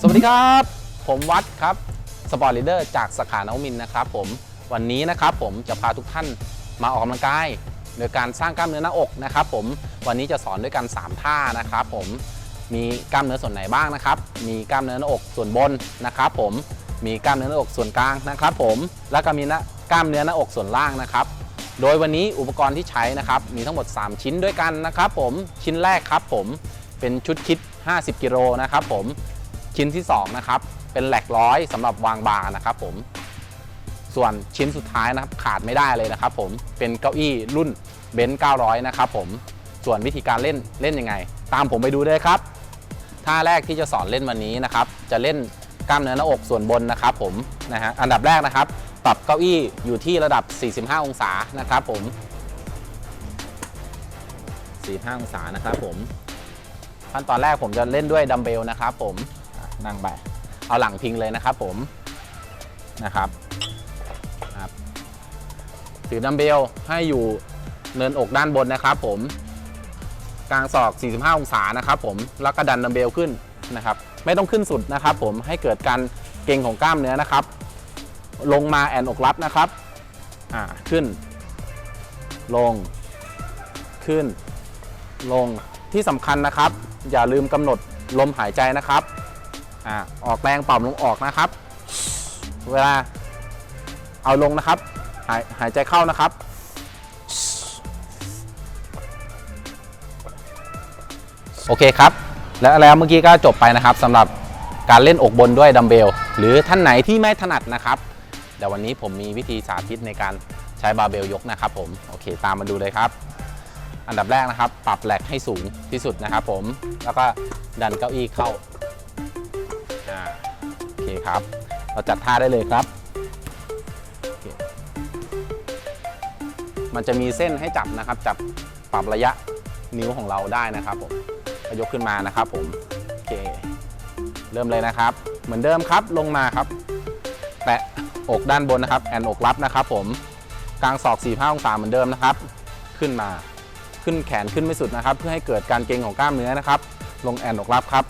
สวัสดีครับ ผมวัดครับสปอร์ตลีเดอร์จากสาขานวมินนะครับผมวันนี้นะครับผมจะพาทุกท่านมาออกกำลังกายโดยการสร้างกล้ามเนื้อหน้าอกนะครับผมวันนี้จะสอนด้วยกัน 3 ท่านะครับผมมีกล้ามเนื้อส่วนไหนบ้างนะครับ มีกล้ามเนื้อหน้าอกส่วนบนนะครับผมมีกล้ามเนื้อหน้าอกส่วนกลางนะครับผมแล้วก็มีน้ากล้ามเนื้อหน้าอกส่วนล่างนะครับ โดยวันนี้อุปกรณ์ที่ใช้นะครับมีทั้งหมด 3 ชิ้นด้วยกันนะครับผมชิ้นแรกครับผมเป็นชุดคิด 50 กิโลนะครับผม ชิ้นที่2นะครับเป็นแหลกร้อยสำหรับวางบาร์นะครับผมส่วนชิ้นสุดท้ายนะครับขาดไม่ได้เลยนะครับผมเป็นเก้าอี้รุ่นเบนซ์900 นะครับผมส่วนวิธีการเล่นเล่นยังไง ตามผมไปดูเลยครับท่าแรกที่จะสอนเล่นวันนี้นะครับ จะเล่นกล้ามเนื้อหน้าอกส่วนบนนะครับผมนะฮะอันดับแรกนะครับปรับเก้าอี้อยู่ที่ระดับ 45 องศานะครับผม 45 องศานะครับผมขั้นตอนแรกผมจะเล่นด้วยดัมเบลนะครับผม นั่งไป เอาหลังพิงเลยนะครับผมนะครับครับถือดัมเบลให้อยู่เนินอกด้านบนนะครับผมกลางศอก 45 องศานะครับผมแล้วก็ดันดัมเบลขึ้นนะครับ ไม่ต้องขึ้นสุดนะครับ ผมให้เกิดการเก่งของกล้ามเนื้อนะครับ ลงมาแอนอกรับนะครับอ่าขึ้น ลง ขึ้น ลงที่สำคัญนะครับ อย่าลืมกำหนดลมหายใจนะครับ อ่าออกแรงเป่าลงออกนะครับ เวลาเอาลงนะครับ หายหายใจเข้านะครับ โอเคครับ และแล้วเมื่อกี้ก็จบไปนะครับสำหรับการเล่นอกบนด้วยดัมเบล หรือท่านไหนที่ไม่ถนัดนะครับเดี๋ยววันนี้ผมมีวิธีสาธิตในการใช้บาร์เบลยกนะครับผมโอเค ตามมาดูเลยครับ อันดับแรกนะครับ ปรับแหลกให้สูงที่สุดนะครับผมแล้วก็ดันเก้าอี้เข้า อ่าโอเคครับ เราจัดท่าได้เลยครับ มันจะมีเส้นให้จับนะครับ จับปรับระยะนิ้วของเราได้นะครับผมยกขึ้นมานะครับผมโอเค เริ่มเลยนะครับ เหมือนเดิมครับลงมาครับ แตะอกด้านบนนะครับ แอนอกรับนะครับ ผมกลางศอก4 5องศาเหมือนเดิมนะครับ ขึ้นมาขึ้นแขนขึ้นไม่สุดนะครับ เพื่อให้เกิดการเกร็งของกล้ามเนื้อนะครับ ลงแอนอกรับครับ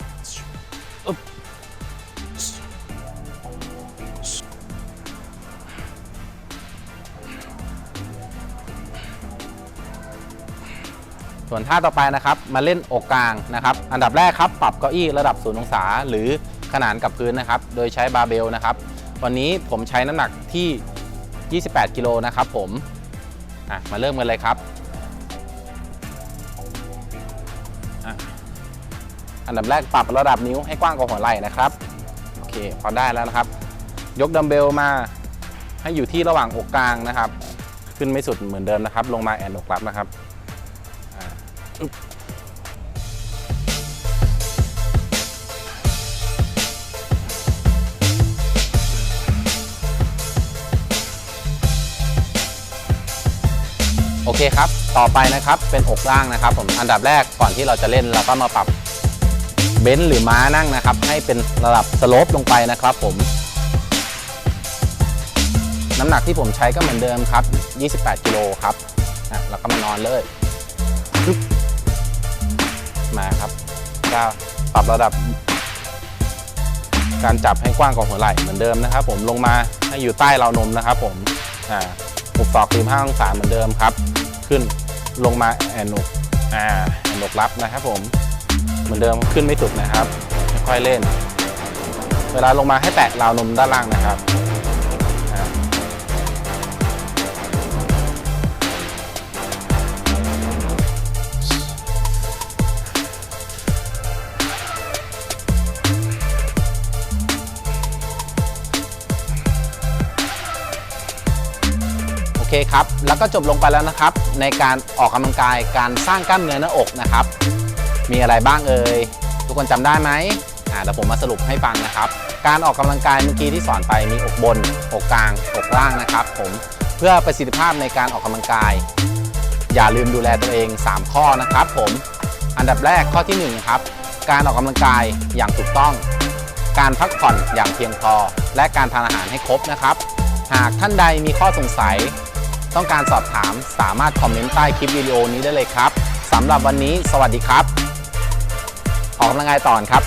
ส่วนท่าต่อไปนะครับมาเล่นอกกลางนะครับ อันดับแรกครับปรับเก้าอี้ระดับศูนย์องศาหรือขนานกับพื้นนะครับ โดยใช้บาร์เบลนะครับ วันนี้ผมใช้น้ำหนักที่ 28 กิโลนะครับผมมาเริ่มกันเลยครับอันดับแรกปรับระดับนิ้วให้กว้างกว่าหัวไหล่นะครับโอเคพอได้แล้วนะครับ ยกดัมเบลมาให้อยู่ที่ระหว่างอกกลางนะครับ ขึ้นไม่สุดเหมือนเดิมนะครับ ลงมาแอนอกรับนะครับ โอเคครับ ต่อไปนะครับ เป็นอกล่างนะครับผม อันดับแรกก่อนที่เราจะเล่นเราก็มาปรับเบนซ์หรือม้านั่งนะครับ ให้เป็นระดับสโลปลงไปนะครับผม น้ำหนักที่ผมใช้ก็เหมือนเดิมครับ 28 กิโลครับ แล้วก็มานอนเลย มาครับก็ปรับระดับ การจับให้กว้างกว่าหัวไหล่เหมือนเดิมนะครับ ผมลงมาให้อยู่ใต้เรานมนะครับ ผมอ่าหุบศอก45องศาเหมือนเดิมครับ ขึ้นลงมาแอนอกอ่าแอนอกรับนะครับ ผมเหมือนเดิมขึ้นไม่สุดนะครับค่อยๆเล่น เวลาลงมาให้แตะราวนมด้านล่างนะครับ เคครับ แล้วก็จบลงไปแล้วนะครับ ในการออกกำลังกายการสร้างกล้ามเนื้อหน้าอกนะครับ มีอะไรบ้างเอ่ยทุกคนจำได้ไหมอ่าเดี๋ยวผมมาสรุปให้ฟังนะครับ การออกกำลังกายเมื่อกี้ที่สอนไปมีอกบน อกกลาง อกล่างนะครับ ผมเพื่อประสิทธิภาพในการออกกำลังกาย อย่าลืมดูแลตัวเอง 3 ข้อนะครับ ผมอันดับแรกข้อที่1ครับการออกกำลังกายอย่างถูกต้อง การพักผ่อนอย่างเพียงพอ และการทานอาหารให้ครบนะครับ หากท่านใดมีข้อสงสัย ต้องการสอบถามสามารถคอมเมนต์ใต้คลิปวิดีโอนี้ได้เลยครับสำหรับวันนี้สวัสดีครับ ออกกำลังกายต่อนครับ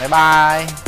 บ๊ายบาย